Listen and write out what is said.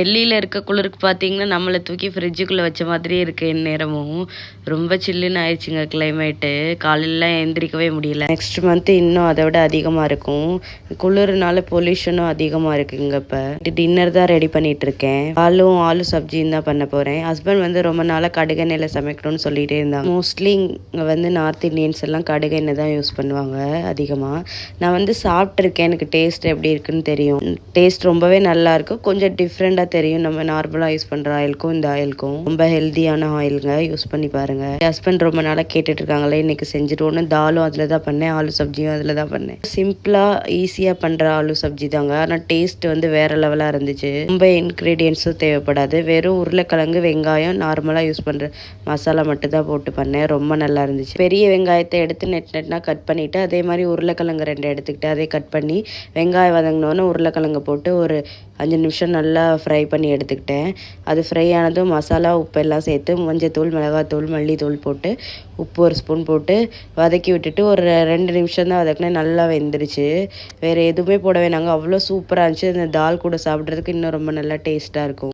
டெல்லியில் இருக்க குளிருக்கு பார்த்தீங்கன்னா நம்மளை தூக்கி ஃப்ரிட்ஜுக்குள்ளே வச்ச மாதிரியே இருக்கு நேரமும் ரொம்ப சில்லுன்னு ஆயிடுச்சுங்க கிளைமேட்டு காலையிலலாம் எந்திரிக்கவே முடியல. நெக்ஸ்ட் மந்த்து இன்னும் அதை விட அதிகமாக இருக்கும். குளிர்னால பொல்யூஷனும் அதிகமாக இருக்குங்க இப்போ. டின்னர் தான் ரெடி பண்ணிட்டு இருக்கேன் ஆலும் ஆலு சப்ஜியும் தான் பண்ண போகிறேன் ஹஸ்பண்ட் வந்து ரொம்ப நாளாக கடுகெண்ணெயில் சமைக்கணும்னு சொல்லிகிட்டே இருந்தாங்க. மோஸ்ட்லி இங்கே வந்து நார்த் இந்தியன்ஸ் எல்லாம் கடுகெண்ணெய் தான் யூஸ் பண்ணுவாங்க அதிகமாக நான் வந்து சாப்பிட்ருக்கேன் எனக்கு டேஸ்ட் எப்படி இருக்குன்னு தெரியும். டேஸ்ட் ரொம்பவே நல்லாயிருக்கும் கொஞ்சம் டிஃப்ரெண்ட்டாக தெரியும். நம்ம நார்மலாக யூஸ் பண்ணுற ஆயிலுக்கும் இந்த ஆயிலுக்கும் ரொம்ப ஹெல்த்தியான ஆயிலுங்க யூஸ் பண்ணி பாருங்கள் ஹஸ்பண்ட் ரொம்ப நாளாக கேட்டுட்டு இருக்காங்களே இன்னைக்கு செஞ்சுட்டோன்னு தாலும் அதில் தான் பண்ணேன் ஆலு சப்ஜியும் அதில் தான் பண்ணேன். சிம்பிளாக ஈஸியாக பண்ணுற ஆலு சப்ஜி தாங்க. ஆனால் டேஸ்ட் வந்து வேற லெவலாக இருந்துச்சு. ரொம்ப இன்க்ரீடியன்ஸும் தேவைப்படாது. வெறும் உருளைக்கிழங்கு வெங்காயம் நார்மலாக யூஸ் பண்ணுற மசாலா மட்டும்தான் போட்டு பண்ணேன். ரொம்ப நல்லா இருந்துச்சு. பெரிய வெங்காயத்தை எடுத்து நெட் நெட்னா கட் பண்ணிவிட்டு அதே மாதிரி உருளைக்கிழங்கு ரெண்டு எடுத்துக்கிட்டு அதே கட் பண்ணி வெங்காயம் வதங்கினோன்னு உருளைக்கிழங்கு போட்டு ஒரு அஞ்சு நிமிஷம் நல்லா ஃப்ரை ஃப்ரை பண்ணி எடுத்துக்கிட்டேன். அது ஃப்ரை ஆனதும் மசாலா உப்பு எல்லாம் சேர்த்து மஞ்சத்தூள் மிளகாத்தூள் மல்லித்தூள் போட்டு உப்பு ஒரு ஸ்பூன் போட்டு வதக்கி விட்டுட்டு ஒரு ரெண்டு நிமிஷம் தான் வதக்கினேன். நல்லா வெந்துருச்சு. வேறு எதுவுமே போட வேணாங்க அவ்வளோ சூப்பராக இருந்துச்சு. இந்த தால் கூட சாப்பிட்றதுக்கு இன்னும் ரொம்ப நல்லா டேஸ்ட்டாக இருக்கும்.